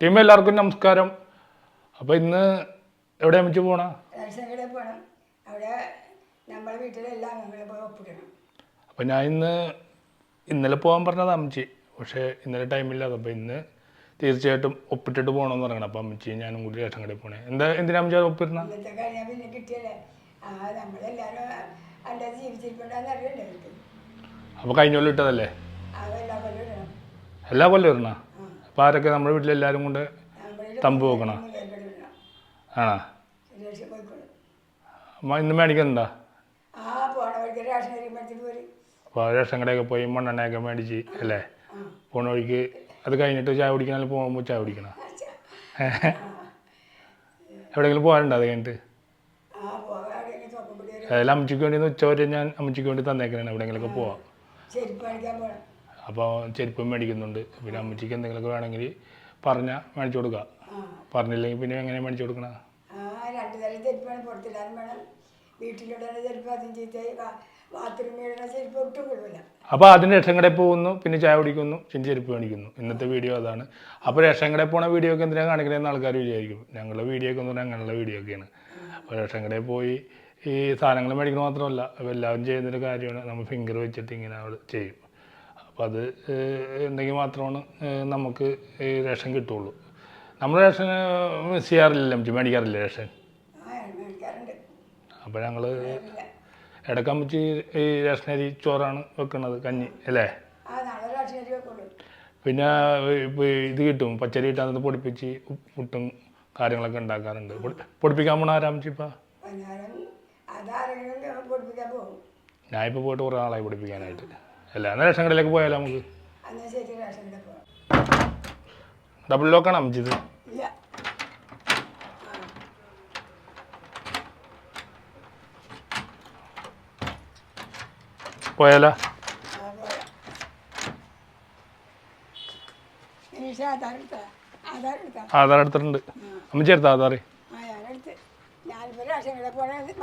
Team എല്ലാവർക്കും നമസ്കാരം. അപ്പോൾ ഇന്ന് എവിടെ അമ്മച്ച് പോണ? പോകണം അവിടെ നമ്മളെ പോയി ഒപ്പിടണം. അപ്പോൾ ഞാൻ ഇന്ന് ഇന്നലെ പോകാൻ പറഞ്ഞത് അമ്മച്ചി. പക്ഷേ ഇന്നലെ ടൈമില്ല അപ്പോൾ ഇന്ന് തീർച്ചയായിട്ടും ഒപ്പിട്ടിട്ട് പോകണമെന്ന് പറയണം. അപ്പോൾ അമ്മച്ചി ഞാനും കൂടി റേഷൻ കടയിൽ പോണേ. എന്താ എന്തിനാ അമ്മച്ചി ഒപ്പിരുന്ന അപ്പൊ ഇന്നത്തെ കഴിഞ്ഞാൽ പിന്നെ കിട്ടിയല്ലേ? ആ നമ്മളെല്ലാവരും അല്ലാതെ ജീവിച്ചിരിപ്പുണ്ടെന്ന് അറിയണ്ടേ അവർക്ക് അപ്പോൾ കഴിഞ്ഞ കൊല്ലം ഇട്ടതല്ലേ? അതെല്ലാം കൊല്ലം ഇടണം. എല്ലാ കൊല്ലം ഇടണ? അപ്പോൾ ആരൊക്കെ നമ്മുടെ വീട്ടിലെല്ലാവരും കൊണ്ട് തമ്പ് വെക്കണം? ആണോ? അമ്മ ഇന്ന് മേടിക്കുന്നുണ്ടോ? അപ്പോൾ റേഷൻ കടയൊക്കെ പോയി മണ്ണെണ്ണയൊക്കെ മേടിച്ച് അല്ലേ? പോണ വഴിക്ക് അത് കഴിഞ്ഞിട്ട് ചായ കുടിക്കണമെങ്കിൽ പോകുമ്പോൾ ചായ കുടിക്കണം? എവിടെയെങ്കിലും പോകാറുണ്ടോ അത് കഴിഞ്ഞിട്ട്? അതെല്ലാം അമ്മച്ചിക്ക് വേണ്ടി ഉച്ച വരെ ഞാൻ അമ്മച്ചിക്ക് വേണ്ടി തന്നേക്കണേ എവിടെയെങ്കിലുമൊക്കെ പോവാം. അപ്പോൾ ചെരുപ്പും മേടിക്കുന്നുണ്ട്. പിന്നെ അമ്മച്ചിക്ക് എന്തെങ്കിലുമൊക്കെ വേണമെങ്കിൽ പറഞ്ഞാൽ മേടിച്ചു കൊടുക്കുക പറഞ്ഞില്ലെങ്കിൽ പിന്നെ എങ്ങനെ മേടിച്ചു കൊടുക്കണ? രണ്ട് തരം ചെരുപ്പാണ് പുറത്തിടാനും വേണം. വീട്ടിലിടുന്ന ചെരുപ്പ് അപ്പോൾ അതിന് രക്ഷം കടയിൽ പോകുന്നു പിന്നെ ചായ കുടിക്കുന്നു പിന്നെ ചെരുപ്പ് മേടിക്കുന്നു. ഇന്നത്തെ വീഡിയോ അതാണ്. അപ്പോൾ രക്ഷം കടയിൽ പോണ വീഡിയോ ഒക്കെ എന്തിനാണ് കാണിക്കണമെന്ന് ആൾക്കാർ വിചാരിക്കും. ഞങ്ങളുടെ വീഡിയോ ഒക്കെ എന്ന് പറഞ്ഞാൽ അങ്ങനെയുള്ള വീഡിയോ ഒക്കെയാണ്. അപ്പോൾ രക്ഷം കടയിൽ പോയി ഈ സാധനങ്ങൾ മേടിക്കുന്നത് മാത്രമല്ല എല്ലാവരും ചെയ്യുന്നൊരു കാര്യമാണ്. നമ്മൾ ഫിംഗർ വെച്ചിട്ട് ഇങ്ങനെ അവിടെ ചെയ്യും. അപ്പോൾ അത് ഉണ്ടെങ്കിൽ മാത്രമാണ് നമുക്ക് ഈ റേഷൻ കിട്ടുള്ളൂ നമ്മൾ റേഷൻ മിസ് ചെയ്യാറില്ല അമ്മച്ചി മേടിക്കാറില്ല റേഷൻ? അപ്പോൾ ഞങ്ങൾ ഇല്ല. പറ്റി ഈ റേഷനരി ചോറാണ് വെക്കുന്നത് കഞ്ഞി അല്ലേ? പിന്നെ ഇപ്പോൾ ഇത് കിട്ടും പച്ചരി കിട്ടാൻ പൊടിപ്പിച്ച് പുട്ടും കാര്യങ്ങളൊക്കെ ഉണ്ടാക്കാറുണ്ട്. പൊടി- പൊടിപ്പിക്കാൻ പോണ ആരാമിച്ചിപ്പ പഞ്ഞാരം ഞാനിപ്പോൾ പോയിട്ട് കുറേ നാളായി പൊടിപ്പിക്കാനായിട്ട്. അല്ല എന്നാൽ റേഷൻ കടയിലേക്ക് പോയാലോ നമുക്ക് ഡബിൾ ലോക്കാണ് അമ്മച്ചിത് പോയാലോ? ആധാർ എടുത്താ? ആധാർ എടുത്താ? ആധാർ എടുത്തിട്ടുണ്ട്. അമ്മച്ചി എടുത്ത ആധാർ റേഷൻ കടയിൽ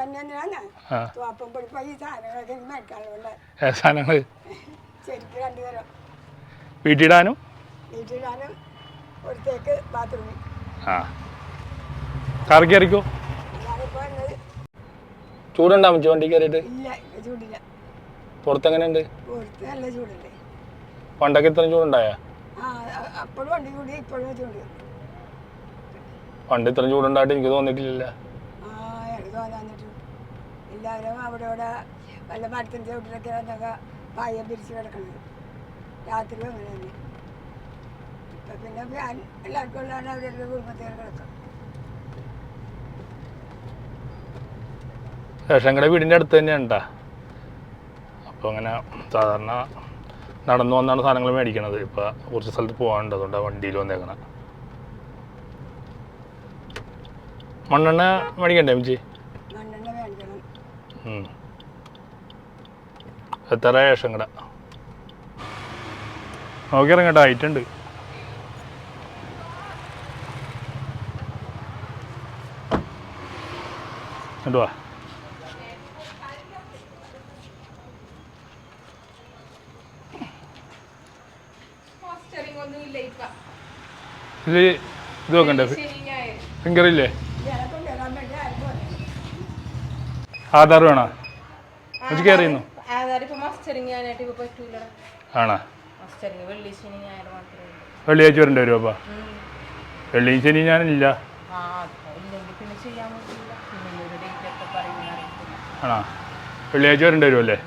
ഈ സാധനങ്ങളൊക്കെ എനിക്ക് സാധനങ്ങൾ ശരിക്കും വീട്ടിടാനും? വീട്ടിലാണ് ഒരുത്തേക്ക് ബാത്റൂമിൽ. ആ. കാർ കയറിക്കോ? ഞാനിപ്പോൾ വന്നത് ചൂടുണ്ടോ അമ്മച്ചി വണ്ടി കയറിയിട്ട് പുറത്തെങ്ങനെയുണ്ട്? പണ്ടൊക്കെ ഇത്ര ചൂടുണ്ടായ? പണ്ട് ഇത്ര ചൂടുണ്ടായിട്ട് എനിക്ക് തോന്നിയിട്ടില്ല തോന്നാന്നിട്ട് എല്ലാവരും അവിടെ ഇവിടെ വല്ല മരത്തിന്റെ ചുവട്ടിലൊക്കെ എന്നൊക്കെ പായം പിരിച്ച് കിടക്കുന്നത് രാത്രി അങ്ങനെ തന്നെ. ഇപ്പം പിന്നെ ഫാൻ എല്ലാവർക്കും ഉള്ളതാണ് അവരുടെ കുടുംബത്തിൽ കിടക്കും. ശേഷങ്ങളുടെ വീടിന്റെ അടുത്ത് തന്നെയാണ് അപ്പോൾ അങ്ങനെ സാധാരണ നടന്നു വന്നാണ് സാധനങ്ങൾ മേടിക്കണത്. ഇപ്പോൾ കുറച്ച് സ്ഥലത്ത് പോകാനുണ്ട്. അതുകൊണ്ടാണ് വണ്ടിയിൽ വന്നേക്കണം. മണ്ണെണ്ണ മേടിക്കണ്ടേ ഉം. എത്ര ശേഷം കട നോക്കി ഇറങ്ങട്ടെ ആയിട്ടുണ്ട് എന്തുവാ കണ്ടുവാ ഒന്നും ഇല്ല ഇപ്പൊ. ഇത് നോക്കണ്ടേ? ശരി ആധാർ വേണോ? ഇപ്പൊ പറ്റൂല ആണോ? വെള്ളിയാഴ്ച വരേണ്ടി വരുമോ അപ്പം? വെള്ളിയും ശനി ഞാനില്ല ആണോ? വെള്ളിയാഴ്ച വരേണ്ടി വരുമല്ലേ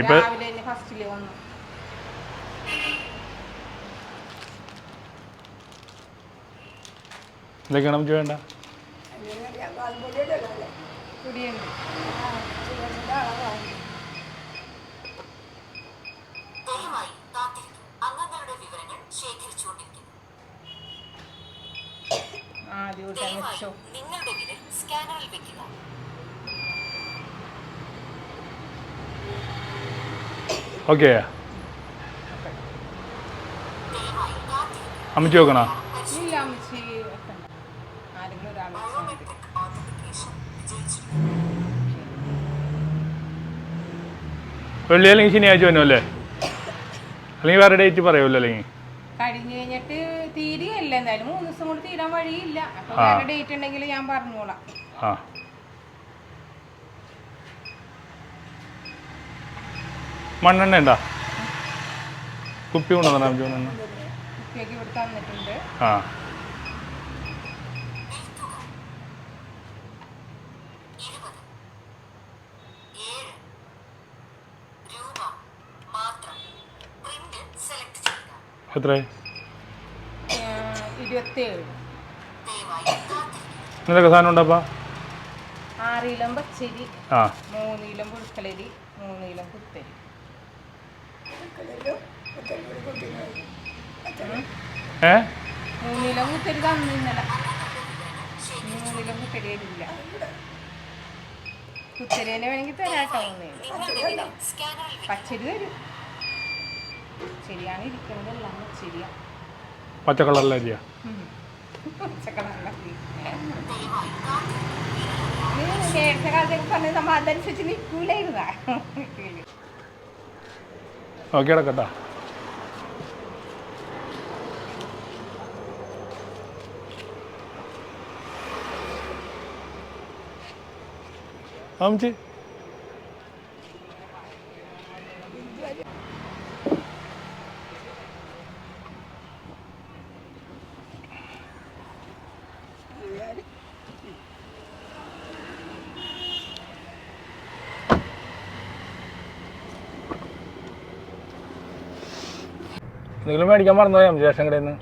ഇപ്പം എന്തൊക്കെയാണ് നമുക്ക് വേണ്ട? കുടിയുണ്ട്. ദയവായി കാത്തിരിക്കും. അംഗങ്ങളുടെ വിവരങ്ങൾ ശേഖരിച്ചുകൊണ്ടിരിക്കുന്നു. ദയവായി നിങ്ങളുടെ വിരൽ സ്കാനറിൽ വെക്കുക. ഓക്കെ. അമ്മച്ചി നോക്കണോ വെള്ളി അല്ലെങ്കിൽ ശനിയാഴ്ച വന്നു അല്ലേ? അല്ലെങ്കിൽ വേറെ ഡേറ്റ് പറയുമല്ലോ അല്ലെങ്കിൽ? കഴിഞ്ഞ് കഴിഞ്ഞിട്ട് എന്തായാലും മൂന്ന് ദിവസം കൊണ്ട് തീരാൻ വഴിയില്ല. അപ്പൊ ആ. വേറെ ഡേറ്റ് ഉണ്ടെങ്കിൽ ഞാൻ പറഞ്ഞോളാം. ആ. മണ്ണെണ്ണ ഉണ്ടാ? കുപ്പി കൊണ്ടുവന്നാ മണ്ണെണ്ണ കുപ്പിയൊക്കെ ഇവിടെ തന്നിട്ടുണ്ട്. ആ. എത്ര? എന്തൊക്കെ സാധനം ഉണ്ടപ്പാ ആറിലം പച്ചരി ആ. മൂന്നിലം പുഴുക്കലരി മൂന്നിലം കുത്തരി. ഏ? മൂന്നിലം കുത്തരി തന്നു ഇന്നലെ. മൂന്നിലം കുത്തരി കുത്തരിനെ വേണമെങ്കിൽ തരാട്ടോ. പച്ചരി തരും. ശരിയാണ് ഇരിക്കുന്നതെല്ലാം പച്ചരിയാ പച്ച കളറിലെ അരിയാ? നേരത്തെ കാലത്തൊക്കെ പറഞ്ഞ നമ്മൾ അതനുസരിച്ച് നിൽക്കൂലായിരുന്ന നോക്കി കിടക്കട്ടാ. അമ്മച്ചി. എന്തെങ്കിലും മേടിക്കാൻ മറന്നുപോയി അഞ്ച് ലക്ഷം കടയിൽ നിന്ന്?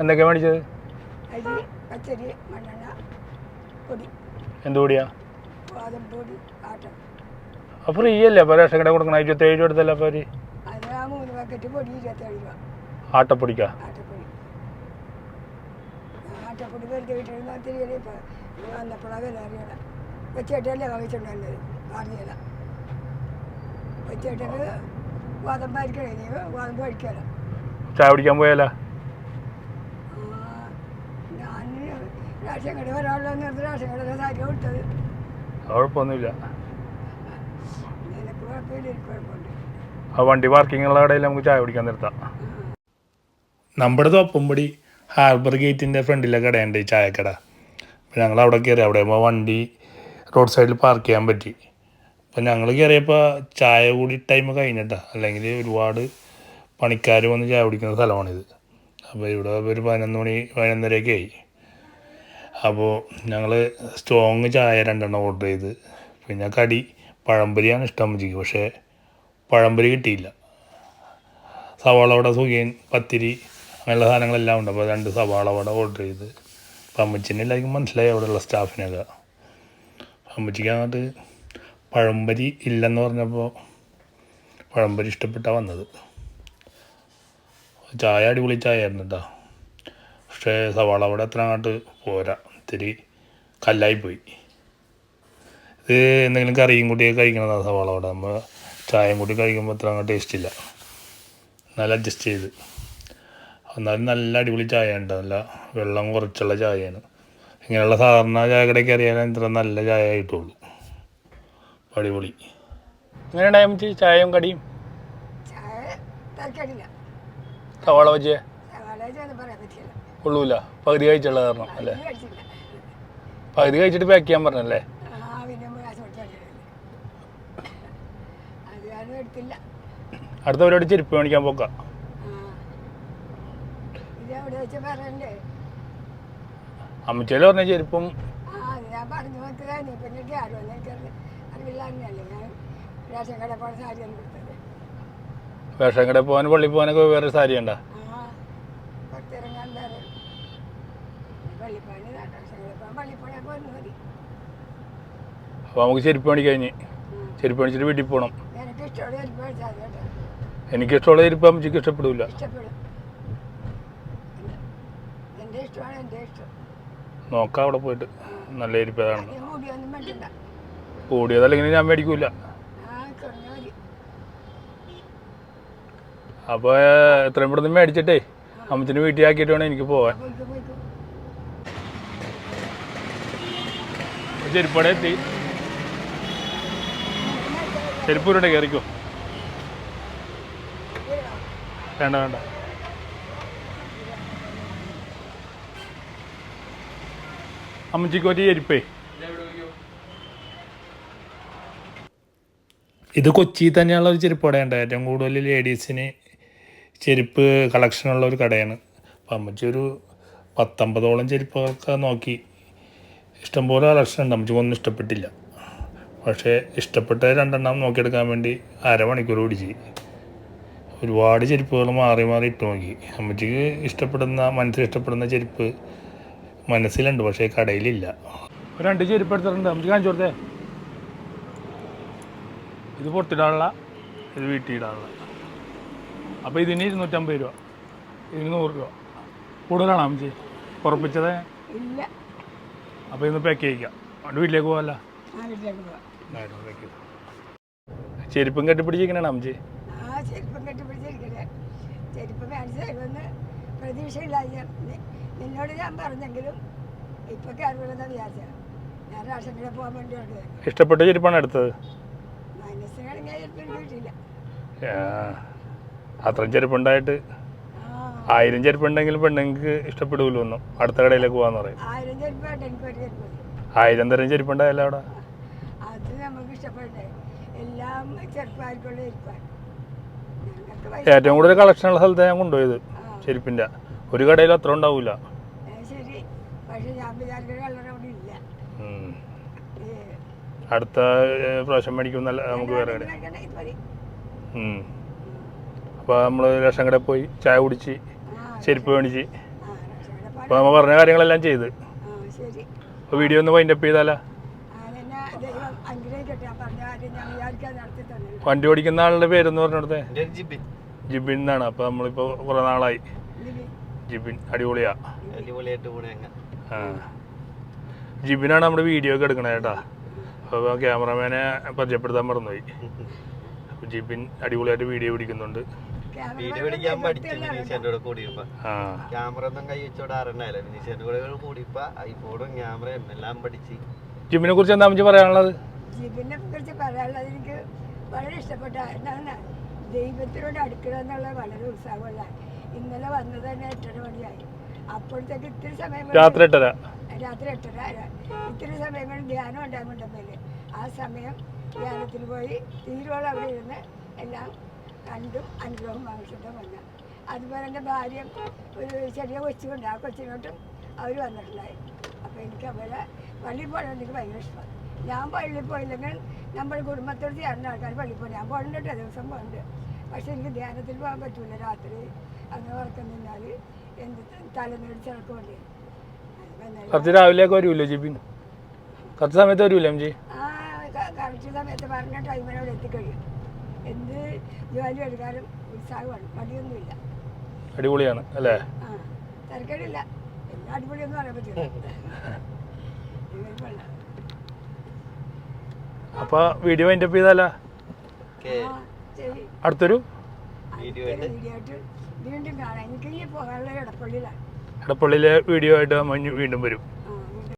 എന്തൊക്കെയാ മേടിച്ചത്? എന്ത് പൊടിയാ? അപ്പൊ ഫ്രീ അല്ലേ? അപ്പൊ റേഷൻ കട കൊടുക്കണം ഇരുപത്തേഴ് രൂപ എടുത്തല്ലേ അപ്പൊ ആട്ടപ്പൊടിക്ക? ആട്ടപ്പൊടി. ആട്ടപ്പൊടി വെറുതെ കിട്ടിയിരുന്ന തിരികെ ഇപ്പം? വന്നപ്പോഴാണ് വില അറിയല വെച്ചേട്ടല്ലേ വാങ്ങിച്ചിട്ടുണ്ടത് അറിയല വെച്ചേട്ടക്ക് ഗോതമ്പായിരിക്കണേ നീ ഗോതമ്പ് കഴിക്കാലോ ചായ കുടിക്കാൻ പോയാലോ? ഞാൻ റേഷൻ കട വരാനുള്ള നേരത്തെ റേഷൻ കടയിലെ സാരി കൊടുത്തത്? കുഴപ്പമൊന്നുമില്ല. നിനക്ക് കുഴപ്പമില്ല എനിക്ക് കുഴപ്പമുണ്ട്. ആ വണ്ടി പാർക്കിങ്ങുള്ള കടയിൽ നമുക്ക് ചായ കുടിക്കാൻ നിർത്താം. നമ്മുടെ തോപ്പുംപടി ഹാർബർ ഗേറ്റിന്റെ ഫ്രണ്ടിലെ കടയുണ്ട് ഈ ചായക്കട. ഞങ്ങൾ അവിടെ കയറി അവിടെ വണ്ടി റോഡ് സൈഡിൽ പാർക്ക് ചെയ്യാൻ പറ്റി. അപ്പോൾ ഞങ്ങൾ കയറിയപ്പോൾ ചായ കൂടി ടൈം കഴിഞ്ഞിട്ടാണ് അല്ലെങ്കിൽ ഒരുപാട് പണിക്കാർ വന്ന് ചായ കുടിക്കുന്ന സ്ഥലമാണിത്. അപ്പോൾ ഇവിടെ ഒരു പതിനൊന്ന് മണി പതിനൊന്നരയൊക്കെ ആയി. അപ്പോൾ ഞങ്ങൾ സ്ട്രോങ് ചായ രണ്ടെണ്ണം ഓർഡർ ചെയ്ത്. പിന്നെ കടി പഴംപൊരിയാണ് ഇഷ്ടം അമ്മച്ചിക്ക് പക്ഷേ പഴംപൊരി കിട്ടിയില്ല. സവാള വട സുഖിയൻ പത്തിരി അങ്ങനെയുള്ള സാധനങ്ങളെല്ലാം ഉണ്ട്. അപ്പോൾ രണ്ട് സവാള വട ഓർഡർ ചെയ്ത്. അപ്പം അമ്മച്ചിനെ മനസ്സിലായി അവിടെയുള്ള സ്റ്റാഫിനൊക്കെ അമ്മച്ചിക്ക് അങ്ങോട്ട് പഴംപൊരി ഇല്ലെന്ന് പറഞ്ഞപ്പോൾ പഴംപൊരി ഇഷ്ടപ്പെട്ടാണ് വന്നത്. ചായ അടിപൊളി ചായ ആയിരുന്നു കേട്ടോ പക്ഷേ സവാള അവിടെ അത്ര അങ്ങോട്ട് പോരാ. ഇത്തിരി കല്ലായിപ്പോയി ഇത് എന്തെങ്കിലും കറിയും കൂട്ടിയൊക്കെ കഴിക്കണതാണ് സവാള അവിടെ നമ്മൾ ചായയും കൂട്ടി കഴിക്കുമ്പോൾ അത്ര അങ്ങോട്ട് ടേസ്റ്റ് ഇല്ല. നല്ല അഡ്ജസ്റ്റ് ചെയ്ത്. എന്നാലും നല്ല അടിപൊളി ചായ ഉണ്ട് നല്ല വെള്ളം കുറച്ചുള്ള ചായയാണ്. ഇങ്ങനെയുള്ള സാധാരണ ചായ കടയ്ക്ക് അറിയാൻ ഇത്ര നല്ല ചായ ആയിട്ടുള്ളൂ അടിപൊളി. എങ്ങനെയുണ്ടായി അമ്മച്ചി ചായയും കടിയും? സവാള വെച്ച് കൊള്ളൂല. പകുതി കഴിച്ചുള്ള കാരണം അല്ലേ? പകുതി കഴിച്ചിട്ട് പാക്ക് ചെയ്യാൻ പറഞ്ഞല്ലേ? അടുത്ത പരിപാടി ചെരുപ്പ് മേടിക്കാൻ പോക്കാം. അമ്മച്ചേൽ പറഞ്ഞ ചെരുപ്പും. അത് ഞാൻ റേഷൻ കട പോണ സാരിയാണ് കൊടുത്തത്. റേഷൻ കടയിൽ പോകാൻ പള്ളി പോകാനൊക്കെ വേറെ സാരി ഉണ്ടാ ആ പുറത്തിറങ്ങാൻ വേറെ. പള്ളിപ്പണി റേഷൻ കട പോകാൻ പള്ളിപ്പണിയൊക്കെ വന്നു മതി. അപ്പോൾ നമുക്ക് ചെരുപ്പ് പണി കഴിഞ്ഞ്. ചെരുപ്പ് പണിച്ചിട്ട് വീട്ടിൽ പോകണം എനിക്ക് ഇഷ്ടമുള്ള ഒരു മേടിച്ചാൽ മതി കേട്ടോ. എനിക്ക് ഇഷ്ടമുള്ള ചെരുപ്പ് അമ്മച്ചിക്ക് ഇഷ്ടപ്പെടില്ല ഇഷ്ടപ്പെടും. എന്റെ ഇഷ്ടമാണ് എന്റെ ഇഷ്ടം. നോക്കാം അവിടെ പോയിട്ട്. നല്ല ചെരുപ്പ് ഏതാണ്? അധികം മുടിയൊന്നും വേണ്ടില്ല കൂടിയതല്ലെങ്കിൽ ഞാൻ മേടിക്കൂല. അപ്പോൾ എത്രയും പെട്ടെന്ന് മേടിച്ചിട്ടേ അമ്മച്ചിന് വീട്ടിൽ ആക്കിയിട്ട് വേണം എനിക്ക് പോവാൻ. ചെരുപ്പടെ എത്തി. ചെരുപ്പൂരുടെ കയറിക്കോ. വേണ്ട വേണ്ട. അമ്മച്ചിക്ക് ഒരു ചെരുപ്പേ. ഇത് കൊച്ചി തന്നെയുള്ള ഒരു ചെരുപ്പ് കടയുണ്ട് ഏറ്റവും കൂടുതൽ ലേഡീസിന് ചെരുപ്പ് കളക്ഷനുള്ള ഒരു കടയാണ്. അപ്പം അമ്മച്ചി ഒരു പത്തൊമ്പതോളം ചെരുപ്പുകളൊക്കെ നോക്കി. ഇഷ്ടംപോലെ കളക്ഷൻ ഉണ്ട്. അമ്മച്ചിക്ക് ഒന്നും ഇഷ്ടപ്പെട്ടില്ല. പക്ഷേ ഇഷ്ടപ്പെട്ട രണ്ടെണ്ണം നോക്കിയെടുക്കാൻ വേണ്ടി അരമണിക്കൂർ പിടിച്ച്. ഒരുപാട് ചെരുപ്പുകൾ മാറി മാറി ഇട്ട് നോക്കി. അമ്മച്ചിക്ക് ഇഷ്ടപ്പെടുന്ന മനസ്സിൽ ഇഷ്ടപ്പെടുന്ന ചെരുപ്പ് മനസ്സിലുണ്ട് പക്ഷേ കടയിലില്ല. രണ്ട് ചെരുപ്പ് എടുത്തിട്ടുണ്ട്. അമ്മച്ചി കാണിച്ചു കൊടുത്തേ. ഇത് പുറത്തിടാനുള്ള ഇത് വീട്ടിടാനുള്ള അപ്പോൾ ഇതിന് ഇരുന്നൂറ്റമ്പത് രൂപ. ഇതിന് നൂറ് രൂപ. കൂടുതലാണോ അമ്മച്ചി? ഉറപ്പിച്ചത്? ഇല്ല. അപ്പോൾ ഇന്ന് പാക്ക് ചെയ്യിക്കാം. അവിടെ വീട്ടിലേക്ക് പോകാമല്ലോ ചെരുപ്പും കെട്ടിപ്പിടിച്ചിരിക്കണേ അമ്മച്ചി? ചെരുപ്പം കെട്ടിപ്പിടിച്ചിരിക്കണേ. ചെരുപ്പ് നിന്നോട് ഞാൻ പറഞ്ഞെങ്കിലും ഇപ്പൊ കയറുമെന്ന് വിചാരിച്ച ഞാൻ റേഷൻ കടയിൽ പോകാൻ വേണ്ടി ഇഷ്ടപ്പെട്ട ചെരുപ്പാണ് എടുത്തത് മനസ്സിനാണെങ്കിൽ ചെരുപ്പ് എനിക്ക് കിട്ടിയില്ല ആ, അത്രയും ചെരുപ്പുണ്ടായിട്ട് ആയിരം ചെരുപ്പുണ്ടെങ്കിൽ പെണ്ണുങ്ങൾക്ക് ഇഷ്ടപ്പെടുമല്ലോ ഒന്നും? അടുത്ത കടയിലേക്ക് പോകാന്ന് പറയും. ആയിരം തരം ചെരുപ്പുണ്ടായല്ലോ അവിടെ? ഏറ്റവും കൂടുതൽ കളക്ഷൻ ഉള്ള സ്ഥലത്താണ് ഞാൻ കൊണ്ടുപോയത് ചെരുപ്പിന്റെ ചെരുപ്പിന്റെ. ഒരു കടയിൽ അത്ര ഉണ്ടാവൂല. ഏ, ശരി. പക്ഷെ ഞാൻ വിചാരിക്കുന്ന കളർ അവിടെ ഇല്ല ഉം. ഏ, അടുത്ത പ്രാവശ്യം മേടിക്കും നല്ല നമുക്ക് വേറെ കട. അപ്പോൾ നമ്മൾ റേഷൻ കടയിൽ പോയി ചായ കുടിച്ച് ചെരുപ്പ് മേടിച്ച്. അപ്പോൾ നമ്മൾ പറഞ്ഞ കാര്യങ്ങളെല്ലാം ചെയ്ത്. അപ്പോൾ വീഡിയോ ഒന്ന് വൈൻഡപ്പ് ചെയ്താലോ? വണ്ടി ഓടിക്കുന്ന ആളുടെ പേരെന്ന് പറഞ്ഞിടത്തെ ജിബിൻ. എന്നാണ്. അപ്പോൾ നമ്മളിപ്പോൾ കുറേ നാളായി. ജിബിൻ അടിപൊളിയാ. ജിബിനാണ് നമ്മുടെ വീഡിയോ ഒക്കെ എടുക്കണേ കേട്ടാ. അപ്പോൾ ക്യാമറമാനെ പരിചയപ്പെടുത്താൻ മറന്നുപോയി. അപ്പോൾ ജിബിൻ അടിപൊളിയായിട്ട് വീഡിയോ പിടിക്കുന്നുണ്ട്. വീഡിയോ പിടിക്കാൻ പഠിച്ചു വിനീഷേന്റെ കൂടെ കൂടിയപ്പോ. ആ. ക്യാമറ ഒന്നും കൈ കൂടെ കൂടിയപ്പോ ഐഫോണും ക്യാമറയും എല്ലാം പഠിച്ച്. ജിബിനെ കുറിച്ച് എന്താ അമ്മച്ചി പറയാനുള്ളത്? ജീവനെ കുറിച്ച് പറയാനുള്ളത് എനിക്ക് വളരെ ഇഷ്ടപ്പെട്ട എന്താണ് ദൈവത്തിനോട് എന്നുള്ളത് വളരെ ഉത്സാഹമുള്ള. ഇന്നലെ വന്നത് തന്നെ എട്ടര മണിയായി. അപ്പോഴത്തേക്ക് ഇത്തിരി സമയം രാത്രി എട്ടര. രാത്രി എട്ടര ഇത്ര ഇത്തിരി സമയം കൊണ്ട് ധ്യാനം ഉണ്ടാകുന്നുണ്ടെങ്കിൽ ആ സമയം ധ്യാനത്തിന് പോയി തീരുവോളം അവിടെ ഇരുന്ന് എല്ലാം കണ്ടും അനുഗ്രഹം വാങ്ങിച്ചിട്ടും വന്നു അതുപോലെ എന്റെ ഭാര്യ ഒരു ചെറിയ കൊച്ചുകൊണ്ട് ആ കൊച്ചിനോട്ടും അവർ വന്നിട്ടുണ്ടായി. അപ്പോൾ എനിക്ക് അവരെ പള്ളിയിൽ പോകണം എനിക്ക് ഭയങ്കര ഇഷ്ടമാണ്. ഞാൻ പള്ളിയിൽ പോയില്ലെങ്കിൽ നമ്മൾ കുടുംബത്തോട് ചേർന്ന ആൾക്കാർ പള്ളിയിൽ പോകും ഞാൻ പോകണ്ട ദിവസം പോകുന്നുണ്ട് പക്ഷെ എനിക്ക് ധ്യാനത്തിൽ പോകാൻ പറ്റൂല രാത്രി. അങ്ങനെ ഉറക്കം നിന്നാൽ എന്ത് തലനീട് കുറച്ച് രാവിലെയൊക്കെ വരൂല്ലോ ജിബിൻ? കുറച്ച് സമയത്ത് വരൂല്ലേ എം ജി? കറക്റ്റ് സമയത്ത് പറഞ്ഞ ടൈമിനോട് എത്തിക്കഴിയും. എന്ത് ജോലി എടുക്കാനും ഉത്സാഹമാണ് മടിയൊന്നുമില്ല. അടിപൊളിയാണ് അല്ലേ? അപ്പൊ തിരക്കേടില്ല. എല്ലാം അടിപൊളിയൊന്നും പറയാൻ പറ്റില്ല. അപ്പോൾ വീഡിയോ വൈൻഡപ്പ് ചെയ്താല? ഓക്കെ. ആ, വീഡിയോ അടുത്തൊരു? വീഡിയോ വീണ്ടും കാണാം. എനിക്ക് പോകാനുള്ള ഇടപ്പള്ളിയിലാണ്. ഇടപ്പള്ളിയിലെ വീഡിയോ ആയിട്ട് മഞ്ഞ് വീണ്ടും വരും.